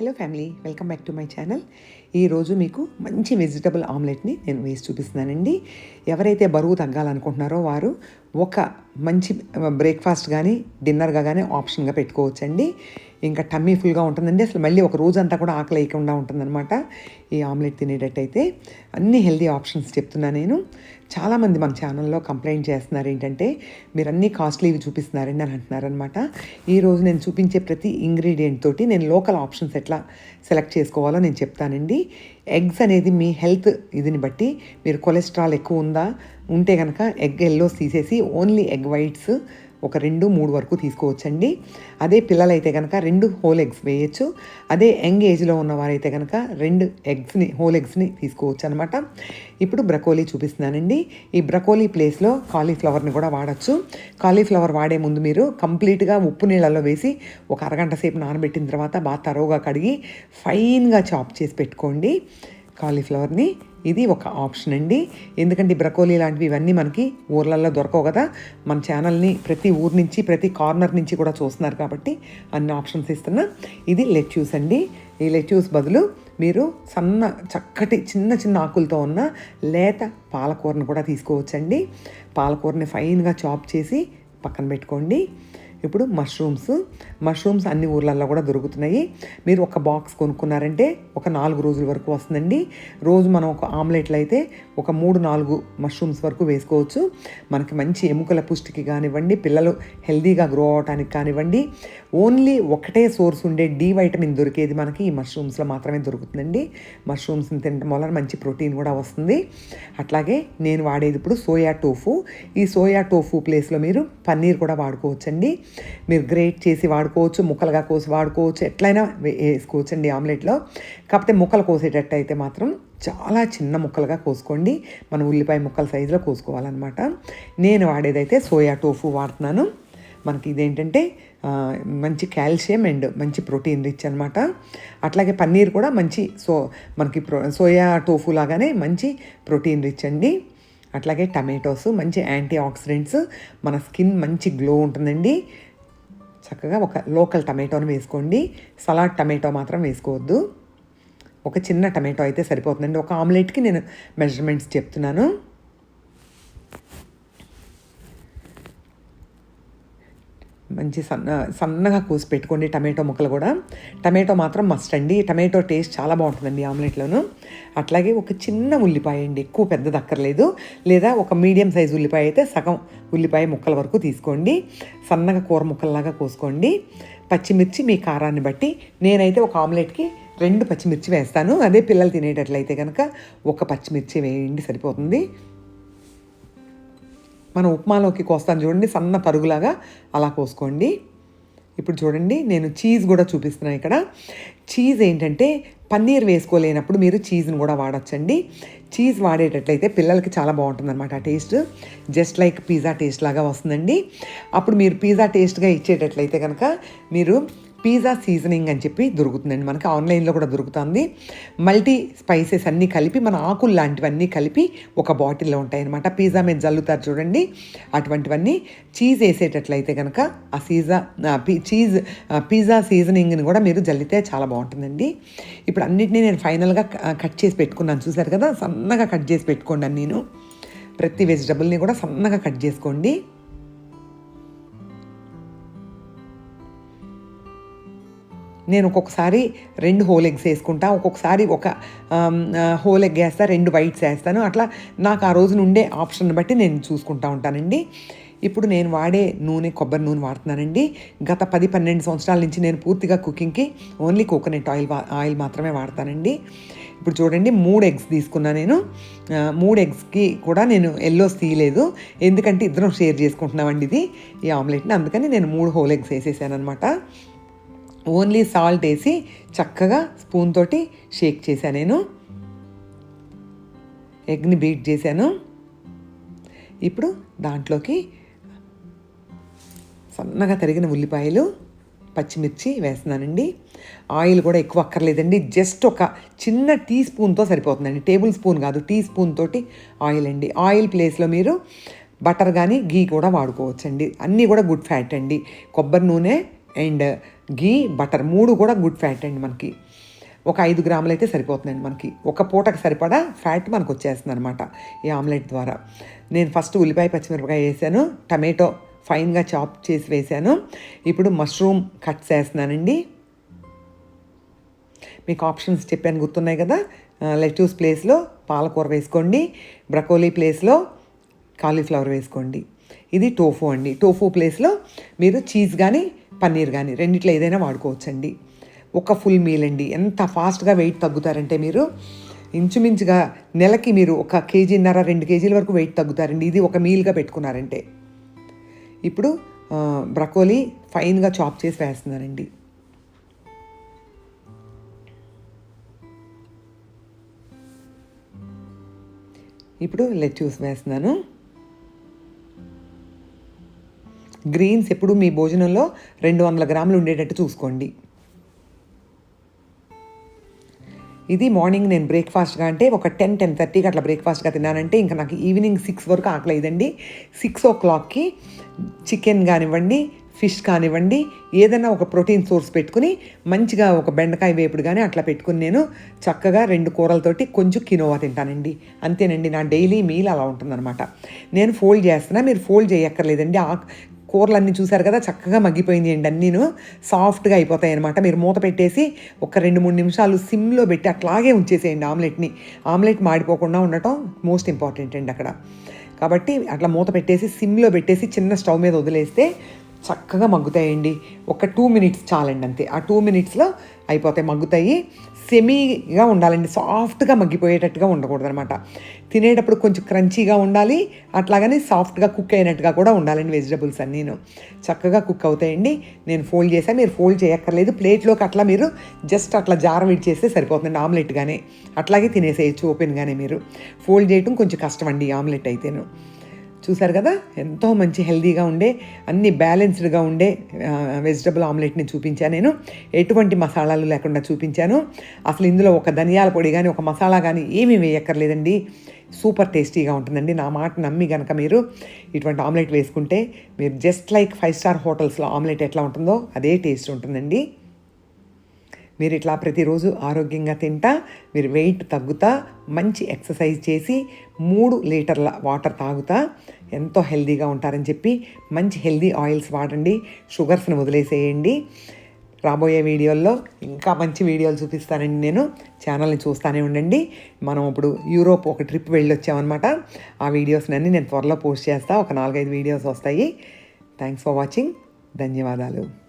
Hello family welcome back to my channel ఈరోజు మీకు మంచి వెజిటబుల్ ఆమ్లెట్ని నేను వేసి చూపిస్తున్నానండి. ఎవరైతే బరువు తగ్గాలనుకుంటున్నారో వారు ఒక మంచి బ్రేక్ఫాస్ట్ కానీ డిన్నర్గా కానీ ఆప్షన్గా పెట్టుకోవచ్చండి. ఇంకా టమ్మీ ఫుల్గా ఉంటుందండి. అసలు మళ్ళీ ఒక రోజంతా కూడా ఆకలి వేయకుండా ఉంటుందన్నమాట ఈ ఆమ్లెట్ తినేటట్టయితే. అన్ని హెల్దీ ఆప్షన్స్ చెప్తున్నా నేను. చాలామంది మన ఛానల్లో కంప్లైంట్ చేస్తున్నారు ఏంటంటే మీరు అన్నీ కాస్ట్లీవి చూపిస్తున్నారండి అని అంటున్నారనమాట ఈరోజు నేను చూపించే ప్రతి ఇంగ్రీడియంట్ తోటి నేను లోకల్ ఆప్షన్స్ ఎట్లా సెలెక్ట్ చేసుకోవాలో నేను చెప్తానండి. ఎగ్స్ అనేది మీ హెల్త్ ఇదిని బట్టి మీరు కొలెస్ట్రాల్ ఎక్కువ ఉందా ఉంటే కనుక ఎగ్ ఎల్లోస్ తీసేసి ఓన్లీ ఎగ్ వైట్స్ ఒక రెండు మూడు వరకు తీసుకోవచ్చండి. అదే పిల్లలైతే కనుక రెండు హోల్ ఎగ్స్ వేయచ్చు. అదే యంగ్ ఏజ్లో ఉన్నవారైతే కనుక రెండు ఎగ్స్ని హోల్ ఎగ్స్ని తీసుకోవచ్చు అనమాట ఇప్పుడు బ్రకోలీ చూపిస్తున్నానండి. ఈ బ్రకోలీ ప్లేస్లో కాలీఫ్లవర్ని కూడా వాడచ్చు. కాలీఫ్లవర్ వాడే ముందు మీరు కంప్లీట్గా ఉప్పు నీళ్ళలో వేసి ఒక అరగంట సేపు నానబెట్టిన తర్వాత బాగా తరోగా కడిగి ఫైన్గా చాప్ చేసి పెట్టుకోండి. కాలీఫ్లవర్ని ఇది ఒక ఆప్షన్ అండి. ఎందుకంటే బ్రకోలీ లాంటివి ఇవన్నీ మనకి ఊర్లలో దొరకవు కదా. మన ఛానల్ని ప్రతి ఊరు నుంచి ప్రతి కార్నర్ నుంచి కూడా చూస్తున్నారు కాబట్టి అన్ని ఆప్షన్స్ ఇస్తున్నా. ఇది లెట్యూస్ అండి. ఈ లెట్యూస్ బదులు మీరు సన్న చక్కటి చిన్న చిన్న ఆకులతో ఉన్న లేత పాలకూరను కూడా తీసుకోవచ్చండి. పాలకూరని ఫైన్గా చాప్ చేసి పక్కన పెట్టుకోండి. ఇప్పుడు మష్రూమ్స్ మష్రూమ్స్ అన్ని ఊర్లలో కూడా దొరుకుతున్నాయి. మీరు ఒక బాక్స్ కొనుక్కున్నారంటే ఒక నాలుగు రోజుల వరకు వస్తుందండి. రోజు మనం ఒక ఆమ్లెట్లు అయితే ఒక మూడు నాలుగు మష్రూమ్స్ వరకు వేసుకోవచ్చు. మనకి మంచి ఎముకల పుష్టికి కానివ్వండి పిల్లలు హెల్దీగా గ్రో అవడానికి కానివ్వండి ఓన్లీ ఒకటే సోర్స్ ఉండే డి వైటమిన్ దొరికేది మనకి ఈ మష్రూమ్స్లో మాత్రమే దొరుకుతుందండి. మష్రూమ్స్ని తినడం వల్ల మంచి ప్రోటీన్ కూడా వస్తుంది. అట్లాగే నేను వాడేది ఇప్పుడు సోయా టోఫు. ఈ సోయా టోఫు ప్లేస్లో మీరు పన్నీర్ కూడా వాడుకోవచ్చండి. మీరు గ్రేట్ చేసి వాడుకోవచ్చు ముక్కలుగా కోసి వాడుకోవచ్చు ఎట్లయినా వేసుకోవచ్చు అండి ఆమ్లెట్లో. కాకపోతే ముక్కలు కోసేటట్టు అయితే మాత్రం చాలా చిన్న ముక్కలుగా కోసుకోండి. మన ఉల్లిపాయ ముక్కల సైజులో కోసుకోవాలన్నమాట. నేను వాడేదైతే సోయా టోఫు వాడుతున్నాను. మనకి ఇదేంటంటే మంచి కాల్షియం అండ్ మంచి ప్రోటీన్ రిచ్ అనమాట అట్లాగే పన్నీర్ కూడా మంచి సో మనకి ప్రో సోయా టోఫు లాగానే మంచి ప్రోటీన్ రిచ్ అండి. అట్లాగే టమాటోస్ మంచి యాంటీ ఆక్సిడెంట్స్ మన స్కిన్ మంచి గ్లో ఉంటుందండి. చక్కగా ఒక లోకల్ టమాటోని వేసుకోండి. సలాడ్ టమాటో మాత్రం వేసుకోవద్దు. ఒక చిన్న టమాటో అయితే సరిపోతుందండి. ఒక ఆమ్లెట్కి నేను మెజర్మెంట్స్ చెప్తున్నాను. మంచి సన్న సన్నగా కోసి పెట్టుకోండి టమాటో ముక్కలు కూడా. టమాటో మాత్రం మస్ట్ అండి. టమాటో టేస్ట్ చాలా బాగుంటుందండి ఆమ్లెట్లోను. అట్లాగే ఒక చిన్న ఉల్లిపాయ అండి. ఎక్కువ పెద్దది అక్కర్లేదు. లేదా ఒక మీడియం సైజ్ ఉల్లిపాయ అయితే సగం ఉల్లిపాయ ముక్కల వరకు తీసుకోండి. సన్నగా కూర ముక్కల్లాగా కోసుకోండి. పచ్చిమిర్చి మీ కారాన్ని బట్టి నేనైతే ఒక ఆమ్లెట్కి రెండు పచ్చిమిర్చి వేస్తాను. అదే పిల్లలు తినేటట్లయితే కనుక ఒక పచ్చిమిర్చి వేయండి సరిపోతుంది. మనం ఉప్మాలోకి కోస్తాను చూడండి సన్న పరుగులాగా అలా కోసుకోండి. ఇప్పుడు చూడండి నేను చీజ్ కూడా చూపిస్తున్నాను ఇక్కడ. చీజ్ ఏంటంటే పన్నీర్ వేసుకోలేనప్పుడు మీరు చీజ్ని కూడా వాడచ్చండి. చీజ్ వాడేటట్లయితే పిల్లలకి చాలా బాగుంటుంది అనమాట ఆ taste. Just like pizza taste లాగా వస్తుందండి. అప్పుడు మీరు పిజ్జా టేస్ట్గా ఇచ్చేటట్లయితే కనుక మీరు పిజ్జా సీజనింగ్ అని చెప్పి దొరుకుతుందండి. మనకి ఆన్లైన్లో కూడా దొరుకుతుంది. మల్టీ స్పైసెస్ అన్నీ కలిపి మన ఆకులు లాంటివన్నీ కలిపి ఒక బాటిల్లో ఉంటాయన్నమాట. పిజ్జా మీద జల్లుతారు చూడండి. అటువంటివన్నీ చీజ్ వేసేటట్లయితే కనుక ఆ సీజా పి- చీజ్ పిజ్జా సీజనింగ్ని కూడా మీరు జల్లితే చాలా బాగుంటుందండి. ఇప్పుడు అన్నిటినీ నేను ఫైనల్గా క- కట్ చేసి పెట్టుకున్నాను. చూసారు కదా? సన్నగా కట్ చేసి పెట్టుకోండి నేను ప్రతి వెజిటబుల్ని కూడా సన్నగా కట్ చేసుకోండి. నేను ఒక్కొక్కసారి రెండు హోల్ ఎగ్స్ వేసుకుంటా ఒక్కొక్కసారి ఒక హోల్ ఎగ్ వేస్తా రెండు వైట్స్ వేస్తాను. అట్లా నాకు ఆ రోజు నుండే ఆప్షన్ బట్టి నేను చూసుకుంటా ఉంటానండి. ఇప్పుడు నేను వాడే నూనె కొబ్బరి నూనె వాడుతున్నానండి. గత పది పన్నెండు సంవత్సరాల నుంచి నేను పూర్తిగా కుకింగ్కి ఓన్లీ కోకోనట్ ఆయిల్ వా- ఆయిల్ మాత్రమే వాడతానండి. ఇప్పుడు చూడండి మూడు ఎగ్స్ తీసుకున్నా నేను. మూడు ఎగ్స్కి కూడా నేను ఎల్లోస్ తీయలేదు. ఎందుకంటే ఇద్దరం షేర్ చేసుకుంటున్నామండి ఇది ఈ ఆమ్లెట్ని. అందుకని నేను మూడు హోల్ ఎగ్స్ వేసేసాను అనమాట ఓన్లీ సాల్ట్ వేసి చక్కగా స్పూన్ తోటి షేక్ చేశాను నేను. ఎగ్ని బీట్ చేశాను. ఇప్పుడు దాంట్లోకి సన్నగా తరిగిన ఉల్లిపాయలు పచ్చిమిర్చి వేస్తున్నానండి. ఆయిల్ కూడా ఎక్కువ అక్కర్లేదండి. జస్ట్ ఒక చిన్న టీ స్పూన్తో సరిపోతుందండి. టేబుల్ స్పూన్ కాదు టీ స్పూన్ తోటి ఆయిల్ అండి. ఆయిల్ ప్లేస్లో మీరు బటర్ కానీ గీ కూడా వాడుకోవచ్చండి. అన్నీ కూడా గుడ్ ఫ్యాట్ అండి. కొబ్బరి నూనె అండ్ గీ బటర్ మూడు కూడా గుడ్ ఫ్యాట్ అండి మనకి. ఒక ఐదు గ్రాములు అయితే సరిపోతుందండి మనకి. ఒక పూటకి సరిపడా ఫ్యాట్ మనకు వచ్చేస్తుంది అనమాట ఈ ఆమ్లెట్ ద్వారా. నేను ఫస్ట్ ఉల్లిపాయ పచ్చిమిరపకాయ వేసాను టమాటో ఫైన్గా చాప్ చేసి వేసాను. ఇప్పుడు మష్రూమ్ కట్ చేస్తున్నానండి. మీకు ఆప్షన్స్ చెప్పాను గుర్తున్నాయి కదా? లెట్యూస్ ప్లేస్లో పాలకూర వేసుకోండి బ్రకోలీ ప్లేస్లో కాలీఫ్లవర్ వేసుకోండి. ఇది టోఫు అండి. టోఫు ప్లేస్లో మీరు చీజ్ కానీ పన్నీర్ కానీ రెండిట్లో ఏదైనా వాడుకోవచ్చండి. ఒక ఫుల్ మీల్ అండి. ఎంత ఫాస్ట్గా వెయిట్ తగ్గుతారంటే మీరు ఇంచుమించుగా నెలకి మీరు ఒక కేజీన్నర రెండు కేజీల వరకు వెయిట్ తగ్గుతారండి. ఇది ఒక మీల్గా పెట్టుకున్నారంటే. ఇప్పుడు బ్రకోలీ ఫైన్గా చాప్ చేసి వేస్తున్నానండి ఇప్పుడు లెట్యూస్ వేస్తున్నాను. గ్రీన్స్ ఎప్పుడు మీ భోజనంలో రెండు వందల గ్రాములు ఉండేటట్టు చూసుకోండి. ఇది మార్నింగ్ నేను బ్రేక్ఫాస్ట్గా అంటే ఒక టెన్ టెన్ థర్టీకి అట్లా బ్రేక్ఫాస్ట్గా తిన్నానంటే ఇంకా నాకు ఈవినింగ్ సిక్స్ వరకు ఆకలేదండి. సిక్స్ ఓ క్లాక్కి చికెన్ కానివ్వండి ఫిష్ కానివ్వండి ఏదైనా ఒక ప్రోటీన్ సోర్స్ పెట్టుకుని మంచిగా ఒక బెండకాయ వేపుడు కానీ అట్లా పెట్టుకుని నేను చక్కగా రెండు కూరలతోటి కొంచెం కినోవా తింటానండి. అంతేనండి నా డైలీ మీల్ అలా ఉంటుందన్నమాట. నేను ఫోల్డ్ చేస్తున్నా మీరు ఫోల్డ్ చేయక్కర్లేదండి. ఆ కూరలన్నీ చూసారు కదా చక్కగా మగ్గిపోయింది అండి అన్నీను. సాఫ్ట్గా అయిపోతాయి అనమాట మీరు మూత పెట్టేసి ఒక రెండు మూడు నిమిషాలు సిమ్లో పెట్టి అట్లాగే ఉంచేసేయండి ఆమ్లెట్ని. ఆమ్లెట్ మాడిపోకుండా ఉండటం మోస్ట్ ఇంపార్టెంట్ అండి అక్కడ. కాబట్టి అట్లా మూత పెట్టేసి సిమ్లో పెట్టేసి చిన్న స్టవ్ మీద వదిలేస్తే చక్కగా మగ్గుతాయండి. ఒక టూ మినిట్స్ చాలండి అంతే. ఆ టూ మినిట్స్లో అయిపోతాయి మగ్గుతాయి. సెమీగా ఉండాలండి. సాఫ్ట్గా మగ్గిపోయేటట్టుగా ఉండకూడదు అనమాట తినేటప్పుడు కొంచెం క్రంచీగా ఉండాలి. అట్లాగని సాఫ్ట్గా కుక్ అయినట్టుగా కూడా ఉండాలండి వెజిటబుల్స్ అన్నీను. చక్కగా కుక్ అవుతాయండి. నేను ఫోల్డ్ చేసా మీరు ఫోల్డ్ చేయక్కర్లేదు. ప్లేట్లోకి అట్లా మీరు జస్ట్ అట్లా జార విడిచేస్తే సరిపోతుంది ఆమ్లెట్గానే. అట్లాగే తినేసేయచ్చు ఓపెన్గానే మీరు. ఫోల్డ్ చేయటం కొంచెం కష్టం అండి ఆమ్లెట్ అయితేను. చూసారు కదా? ఎంతో మంచి హెల్దీగా ఉండే అన్ని బ్యాలెన్స్డ్గా ఉండే వెజిటబుల్ ఆమ్లెట్ని చూపించాను నేను. ఎటువంటి మసాలాలు లేకుండా చూపించాను. అసలు ఇందులో ఒక ధనియాల పొడి కానీ ఒక మసాలా కానీ ఏమీ వేయక్కర్లేదండి. సూపర్ టేస్టీగా ఉంటుందండి. నా మాట నమ్మి కనుక మీరు ఇటువంటి ఆమ్లెట్ వేసుకుంటే మీరు జస్ట్ లైక్ ఫైవ్ స్టార్ హోటల్స్లో ఆమ్లెట్ ఎట్లా ఉంటుందో అదే టేస్ట్ ఉంటుందండి. మీరు ఇట్లా ప్రతిరోజు ఆరోగ్యంగా తింటా మీరు వెయిట్ తగ్గుతా మంచి ఎక్సర్సైజ్ చేసి మూడు లీటర్ల వాటర్ తాగుతా ఎంతో హెల్దీగా ఉంటారని చెప్పి మంచి హెల్దీ ఆయిల్స్ వాడండి షుగర్స్ని వదిలేసేయండి. రాబోయే వీడియోల్లో ఇంకా మంచి వీడియోలు చూపిస్తానండి నేను. ఛానల్ని చూస్తూనే ఉండండి. మనం ఇప్పుడు యూరోప్ ఒక ట్రిప్ వెళ్ళి వచ్చామన్నమాట ఆ వీడియోస్ని అన్నీ నేను త్వరలో పోస్ట్ చేస్తా. ఒక నాలుగైదు వీడియోస్ వస్తాయి. Thanks for watching. ధన్యవాదాలు.